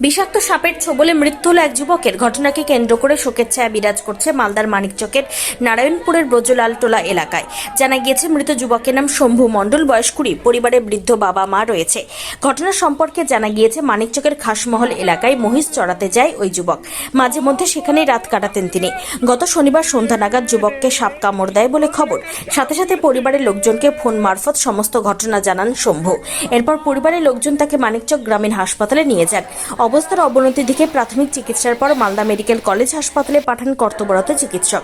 বিষাক্ত সাপের ছোবলে মৃত্যু হলো এক যুবকের। ঘটনাকে কেন্দ্র করে শোকের ছায়া বিরাজ করছে মালদার মানিকচকের নারায়ণপুরের ব্রজলাল টোলা এলাকায়। জানা গিয়েছে, মৃত যুবকের নাম শম্ভু মণ্ডল, বয়স কুড়ি। পরিবারে বৃদ্ধ বাবা মা রয়েছে। ঘটনা সম্পর্কে জানা গিয়েছে, মানিকচকের খাসমহল এলাকায় মহিষ চড়াতে যায় ওই যুবক। মাঝে মধ্যে সেখানেই রাত কাটাতেন তিনি। গত শনিবার সন্ধ্যা নাগাদ যুবককে সাপ কামড় দেয় বলে খবর। সাথে সাথে পরিবারের লোকজনকে ফোন মারফত সমস্ত ঘটনা জানান শম্ভু। এরপর পরিবারের লোকজন তাকে মানিকচক গ্রামীণ হাসপাতালে নিয়ে যান। অবস্থার অবনতির দিকে প্রাথমিক চিকিৎসার পর মালদা মেডিকেল কলেজ হাসপাতালে পাঠান কর্তব্যরত চিকিৎসক।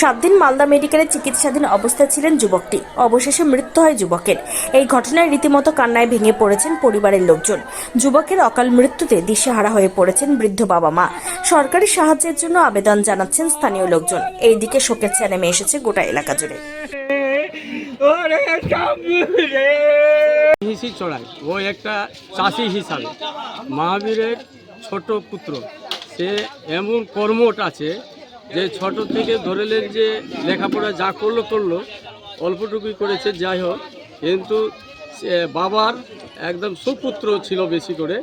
সাত দিন মালদা মেডিকেলে চিকিৎসাধীন অবস্থায় ছিলেন যুবকটি। অবশেষে মৃত্যু হয় যুবকের। এই ঘটনায় রীতিমতো কান্নায় ভেঙে পড়েছেন পরিবারের লোকজন। যুবকের অকাল মৃত্যুতে দিশেহারা হয়ে পড়েছেন বৃদ্ধ বাবা মা সরকারি সাহায্যের জন্য আবেদন জানাচ্ছেন স্থানীয় লোকজন। এইদিকে শোকের ছায়া নেমে এসেছে গোটা এলাকা জুড়ে। হিসি চড়াই। ও একটা চাষি হিসাবে। মহাবীরের ছোট পুত্র। সে এমন কর্মট আছে যে ছোট থেকে ধরেলেন যে লেখাপড়া যা করল করল, অল্পটুকুই করেছে, যাই হোক। কিন্তু বাবার একদম সুপুত্র ছিল বেশি করে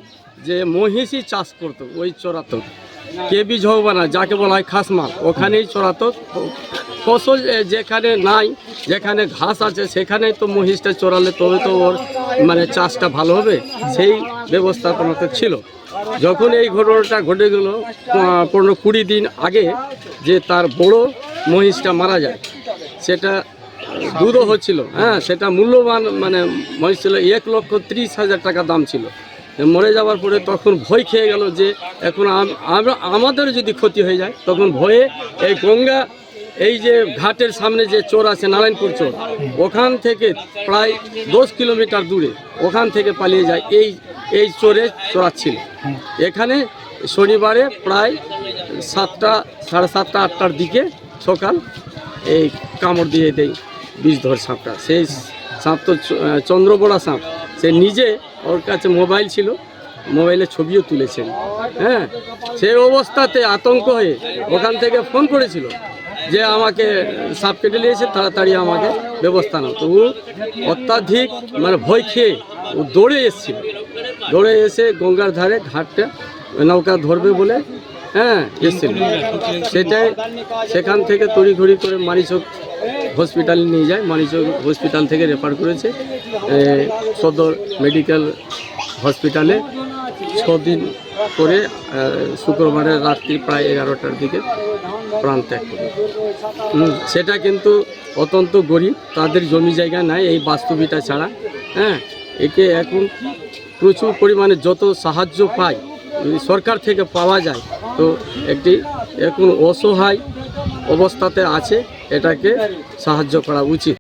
যে মহিষী চাষ করতো, ওই চড়াতো কেবি ঝৌবানা যাকে বলা হয় খাসমাল ওখানেই চড়াতো ফসল যেখানে নাই, যেখানে ঘাস আছে, সেখানে তো মহিষটা চড়ালে তবে তো ওর মানে চাষটা ভালো হবে, সেই ব্যবস্থাপনাতে ছিল। যখন এই ঘটনাটা ঘটে গেল পনেরো কুড়ি দিন আগে যে তার বড় মহিষটা মারা যায়, সেটা দুধও হচ্ছিল হ্যাঁ সেটা মূল্যবান মানে মহিষ ছিল, এক লক্ষ ত্রিশ হাজার টাকা দাম ছিল। মরে যাওয়ার পরে তখন ভয় খেয়ে গেল যে, এখন আম- আমরা আমাদের যদি ক্ষতি হয়ে যায়, তখন ভয়ে এই গঙ্গা এই যে ঘাটের সামনে যে চোর আছে, নারায়ণপুর চোর, ওখান থেকে প্রায় দশ কিলোমিটার দূরে ওখান থেকে পালিয়ে যায় এই এই চোরে চোরাচ্ছিল এখানে শনিবারে প্রায় সাতটা, সাড়ে সাতটা, আটটার দিকে সকাল এই কামড় দিয়ে দেয় বিষধর সাপটা। সেই সাপ তো চন্দ্রবড়া সাপ। সে নিজে ওর কাছে মোবাইল ছিল, মোবাইলে ছবিও তুলেছেন। হ্যাঁ সেই অবস্থাতে আতঙ্ক হয়ে ওখান থেকে ফোন করেছিল। যে আমাকে সাপ কেটে নিয়েছে, তাড়াতাড়ি আমাকে ব্যবস্থা নাও। তো ও অত্যাধিক মানে ভয় খেয়ে ও দৌড়ে এসেছিল। দৌড়ে এসে গঙ্গার ধারে ঘাটটা নৌকা ধরবে বলে হ্যাঁ এসেছিল। সেটাই সেখান থেকে তড়িঘড়ি করে মানিচক হসপিটালে নিয়ে যায়। মানিচক হসপিটাল থেকে রেফার করেছে সদর মেডিকেল হসপিটালে। ছদিন করে শুক্রবারের রাত্রি প্রায় এগারোটার দিকে প্রাণ ত্যাগ করে। সেটা কিন্তু অত্যন্ত গরিব, তাদের জমি জায়গা নাই, এই বাস্তুবিটা ছাড়া হ্যাঁ? একে এখন প্রচুর পরিমাণে যত সাহায্য পায় সরকার থেকে পাওয়া যায়, তো একটি এখন অসহায় অবস্থাতে আছে, এটাকে সাহায্য করা উচিত।